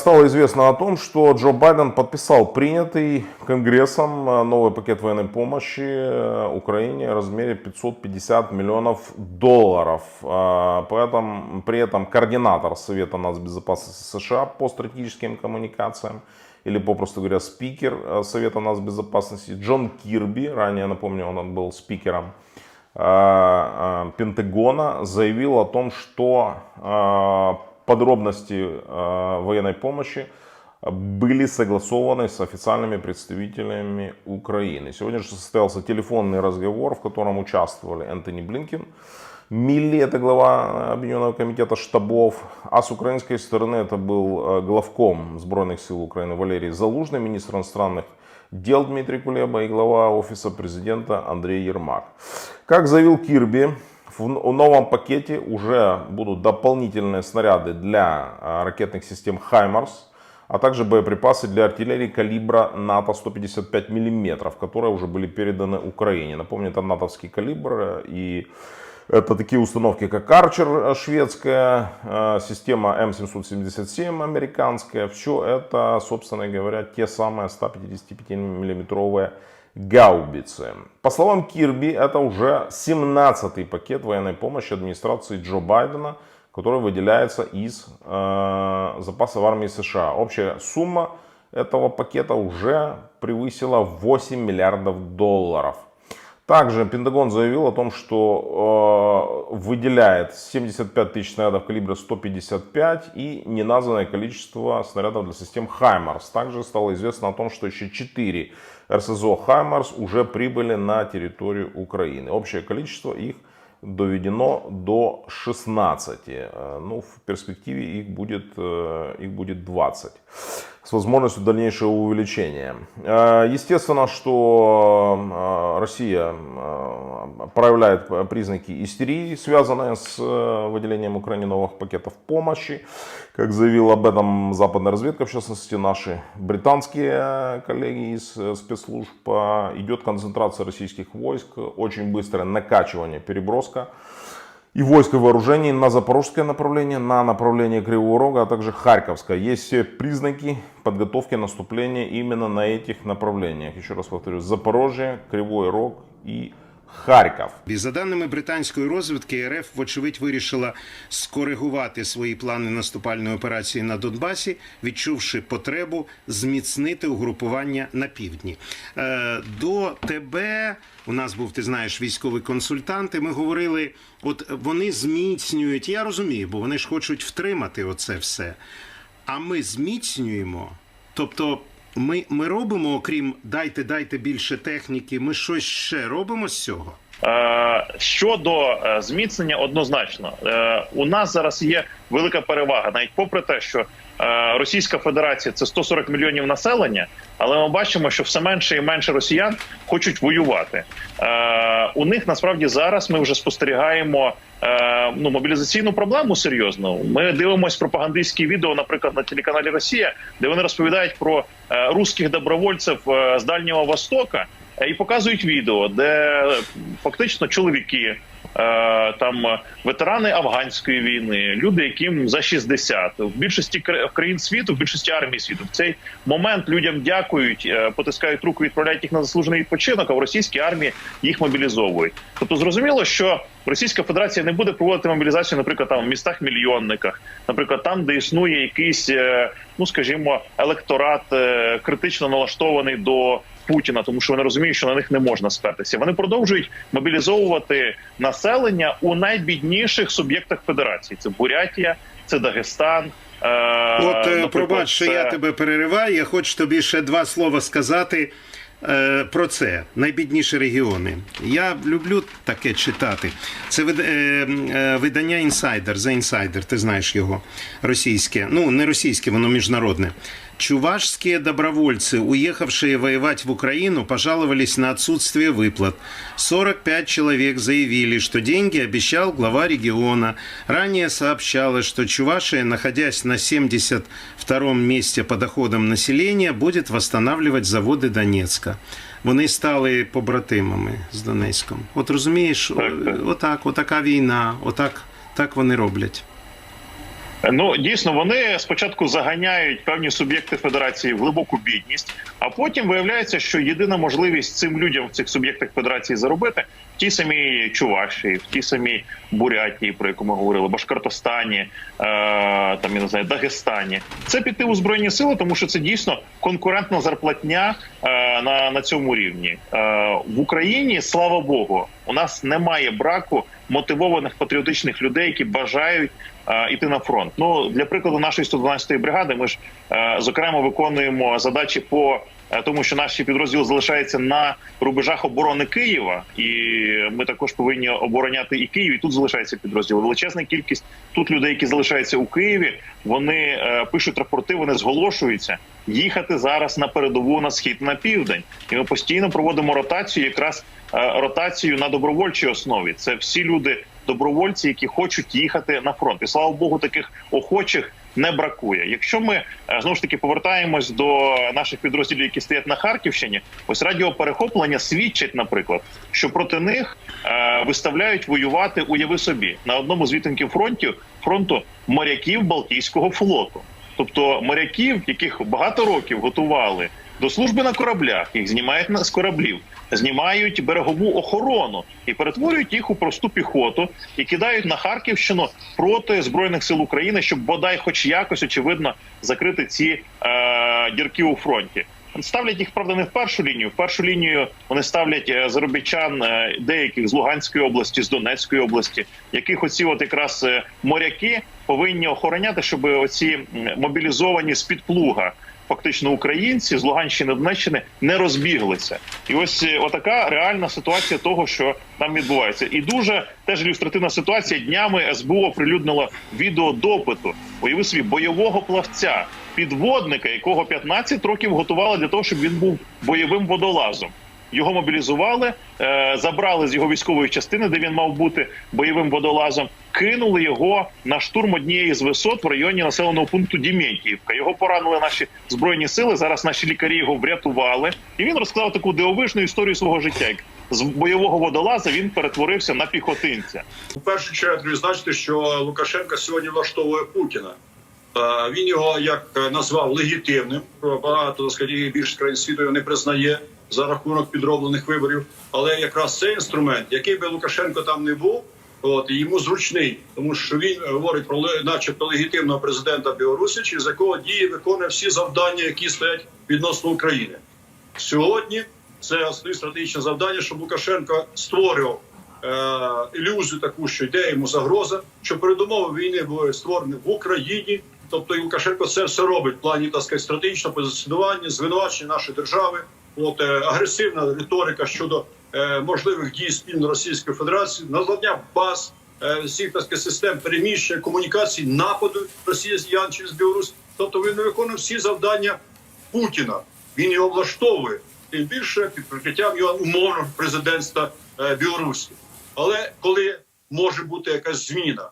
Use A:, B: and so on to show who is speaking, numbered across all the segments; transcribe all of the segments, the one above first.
A: Стало известно о том, что Джо Байден подписал принятый Конгрессом э, новый пакет военной помощи э, Украине в размере 550 миллионов долларов. А, При этом, при этом координатор Совета нацбезопасности США по стратегическим коммуникациям или, попросту говоря, спикер э, Совета нацбезопасности Джон Кирби, ранее, напомню, он был спикером Пентагона, заявил о том, что подробности э, военной помощи были согласованы с официальными представителями Украины. Сегодня же состоялся телефонный разговор, в котором участвовали Энтони Блинкин, Милли, это глава Объединенного комитета штабов, а с украинской стороны это был э, главком Сбройных сил Украины Валерий Залужный, министр иностранных дел Дмитрий Кулеба и глава офиса президента Андрей Ермак. Как заявил Кирби, в н- новом пакете уже будут дополнительные снаряды для э, ракетных систем «Хаймарс», а также боеприпасы для артиллерии калибра НАТО 155 мм, которые уже были переданы Украине. Напомню, это натовский калибр э, и это такие установки, как Арчер э, шведская, э, система М777 американская. Все это, собственно говоря, те самые 155-миллиметровые гаубицы. По словам Кирби, это уже 17-й пакет военной помощи администрации Джо Байдена, который выделяется из э, запасов армии США. Общая сумма этого пакета уже превысила 8 миллиардов долларов. Также Пентагон заявил о том, что э, выделяет 75 тысяч снарядов калибра 155 и неназванное количество снарядов для систем «Хаймарс». Также стало известно о том, что еще 4 РСЗО «Хаймарс» уже прибыли на территорию Украины. Общее количество их доведено до 16. Э, Ну, в перспективе их будет, э, их будет 20 с возможностью дальнейшего увеличения. Э, Естественно, что Россия проявляет признаки истерии, связанные с выделением Украине новых пакетов помощи. Как заявила об этом западная разведка, в частности наши британские коллеги из спецслужб, идет концентрация российских войск, очень быстрое накачивание, переброска и войск и вооружений на запорожское направление, на направление Кривого Рога, а также Харьковское. Есть все признаки подготовки наступления именно на этих направлениях. Еще раз повторю, Запорожье, Кривой Рог и Харків.
B: І за даними британської розвідки, РФ, вочевидь, вирішила скоригувати свої плани наступальної операції на Донбасі, відчувши потребу зміцнити угрупування на півдні. Е, До тебе у нас був, ти знаєш, військовий консультант. і Ми говорили, от вони зміцнюють. Я розумію, бо вони ж хочуть втримати оце все. А ми зміцнюємо. Тобто, ми, ми робимо, окрім дайте, дайте більше техніки, ми щось ще робимо з цього.
C: Е, Щодо е, зміцнення, однозначно Е, у нас зараз є велика перевага, навіть попри те, що Російська Федерація це 140 мільйонів населення, але ми бачимо, що все менше і менше росіян хочуть воювати. Е, У них насправді зараз ми вже спостерігаємо е, ну мобілізаційну проблему серйозну. Ми дивимося пропагандистські відео, наприклад, на телеканалі Росія, де вони розповідають про е, русських добровольців е, з Дальнього Востока. Е, і показують відео, де фактично чоловіки, е, там ветерани афганської війни, люди, яким за 60. в більшості кра- країн світу, в більшості армій світу, в цей момент людям дякують, е, потискають руку, відправляють їх на заслужений відпочинок. А в російській армії їх мобілізовують. Тобто зрозуміло, що Російська Федерація не буде проводити мобілізацію, наприклад, там в містах мільйонниках, наприклад, там, де існує якийсь, ну скажімо, електорат критично налаштований до Путіна, тому що вони розуміють, що на них не можна спертися. Вони продовжують мобілізовувати населення у найбідніших суб'єктах федерації. Це Бурятія, це Дагестан. Е,
B: От е, пробач, що
C: це-
B: я тебе перериваю. Я хочу тобі ще два слова сказати. е, Про це найбідніші регіони. Я люблю таке читати. Це е, видання Інсайдер за інсайдер. Ти знаєш його російське. Ну не російське, воно міжнародне. Чувашские добровольцы, уехавшие воевать в Украину, пожаловались на отсутствие выплат. 45 человек заявили, что деньги обещал глава региона. Ранее сообщалось, что Чувашия, находясь на 72-м месте по доходам населения, будет восстанавливать заводы Донецка. Вони стали побратимами з Донецьком. От розумієш,
C: Так, так.
B: отак, отака війна, отак так вони роблять.
C: Ну дійсно вони спочатку заганяють певні суб'єкти федерації в глибоку бідність, а потім виявляється, що єдина можливість цим людям в цих суб'єктах федерації заробити в тій самій Чувашії, в тій самій Бурятії, про яку ми говорили, Башкортостані, е, там я не знаю, Дагестані. Це піти у збройні сили, тому що це дійсно конкурентна зарплатня е, на, на цьому рівні. Е, в Україні, слава Богу, у нас немає браку мотивованих патріотичних людей, які бажають іти на фронт. Ну для прикладу, нашої 112-ї бригади, ми ж е, зокрема виконуємо задачі по е, тому, що наші підрозділи залишаються на рубежах оборони Києва, і ми також повинні обороняти і Київ. І тут залишається підрозділ. Величезна кількість тут людей, які залишаються у Києві. Вони е, пишуть рапорти, вони зголошуються їхати зараз на передову на схід на південь. І ми постійно проводимо ротацію, якраз е, ротацію на добровольчій основі. Це всі люди, добровольці, які хочуть їхати на фронт. І слава Богу, таких охочих не бракує. Якщо ми е, знову ж таки повертаємось до наших підрозділів, які стоять на Харківщині, ось радіоперехоплення свідчить, наприклад, що проти них е, виставляють воювати, уяви собі, на одному з вітинків фронтів фронту моряків Балтійського флоту. Тобто моряків, яких багато років готували до служби на кораблях, їх знімають з кораблів, знімають берегову охорону і перетворюють їх у просту піхоту і кидають на Харківщину проти збройних сил України, щоб бодай, хоч якось очевидно, закрити ці е, дірки у фронті. Ставлять їх правда не в першу лінію. В першу лінію вони ставлять е, заробітчан е, деяких з Луганської області, з Донецької області, яких оці от якраз е, моряки повинні охороняти, щоб оці мобілізовані з під плуга. Фактично українці з Луганщини Донеччини не розбіглися, і ось отака реальна ситуація того, що там відбувається, і дуже теж ілюстративна ситуація. Днями СБУ оприлюднило відео допиту. Уяви собі бойового плавця, підводника, якого 15 років готували для того, щоб він був бойовим водолазом. Його мобілізували, е, забрали з його військової частини, де він мав бути бойовим водолазом. Кинули його на штурм однієї з висот в районі населеного пункту Дімєнтіївка. Його поранили наші збройні сили. Зараз наші лікарі його врятували. І він розказав таку дивовижну історію свого життя. З бойового водолаза він перетворився на піхотинця.
D: У першу чергу відзначити, що Лукашенко сьогодні влаштовує Путіна. Е, Він його як е, назвав легітимним. Багато так сказати, більшість країн світу його не признає за рахунок підроблених виборів. Але якраз цей інструмент, який би Лукашенко там не був, от йому зручний, тому що він говорить про начебто легітимного президента Білорусі, через якого діє виконує всі завдання, які стоять відносно України. Сьогодні це основне стратегічне завдання, щоб Лукашенко створював е, ілюзію таку, що йде йому загроза, що передумови війни були створені в Україні. Тобто і Лукашенко це все робить в плані так сказати, стратегічного позиціонування, звинувачення нашої держави. От е, агресивна риторика щодо е, можливих дій спільно Російської Федерації, названня баз е, всіх так сказати, систем переміщення комунікацій, нападу росіян через Білорусь. Тобто він не виконує всі завдання Путіна. Він його влаштовує тим більше під прикриттям його умовного президентства е, Білорусі. Але коли може бути якась зміна,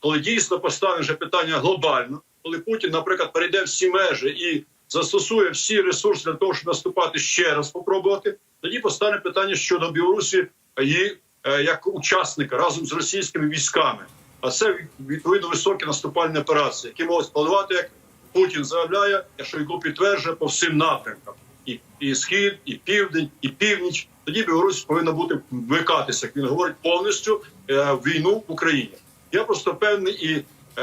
D: коли дійсно постане вже питання глобально, коли Путін, наприклад, перейде всі межі і застосує всі ресурси для того, щоб наступати ще раз спробувати, тоді постане питання щодо Білорусі і е, як учасника разом з російськими військами. А це відповідно високі наступальні операції, які можуть впливати, як Путін заявляє, що його підтверджує по всім напрямкам: і, і схід, і південь, і північ. Тоді Білорусь повинна бути вмикатися, як він говорить, повністю е, в війну в Україні. Я просто певний, і е,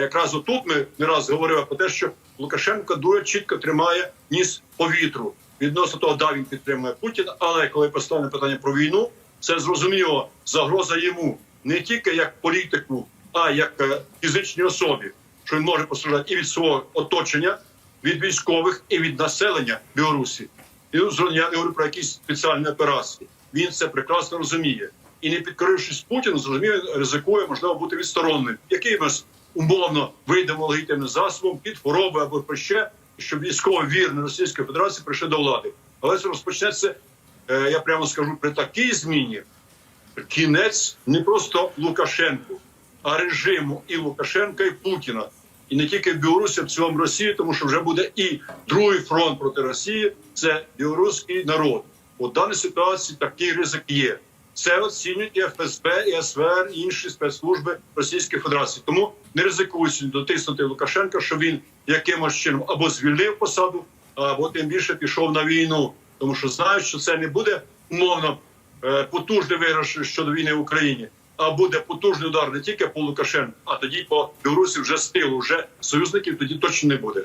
D: якраз отут ми не раз говорили про те, що Лукашенко дуже чітко тримає ніс повітру відносно того, да він підтримує Путіна, але коли постане питання про війну, це зрозуміло загроза йому не тільки як політику, а як е, фізичній особі, що він може постраждати і від свого оточення, від військових, і від населення Білорусі. І я не говорю про якісь спеціальні операції. Він це прекрасно розуміє. І не підкорившись Путіну, зрозуміє, ризикує, можливо, бути відсторонним. Якимось умовно вийдемо легітимним засобом під хвороби або про ще, щоб військово вірні Російської Федерації прийшли до влади. Але це розпочнеться, е, я прямо скажу, при такій зміні кінець не просто Лукашенку, а режиму і Лукашенка, і Путіна. І не тільки в Білорусі, а в цілому Росії, тому що вже буде і другий фронт проти Росії це білоруський народ. У даній ситуації такий ризик є. Це оцінюють ФСБ, і СВР, і інші спецслужби Російської Федерації. Тому не ризикують дотиснути Лукашенка, що він якимось чином або звільнив посаду, або тим більше пішов на війну, тому що знають, що це не буде умовно е, потужний виграш щодо війни в Україні, а буде потужний удар не тільки по Лукашенку, а тоді по Білорусі вже з тилу, вже союзників тоді точно не буде.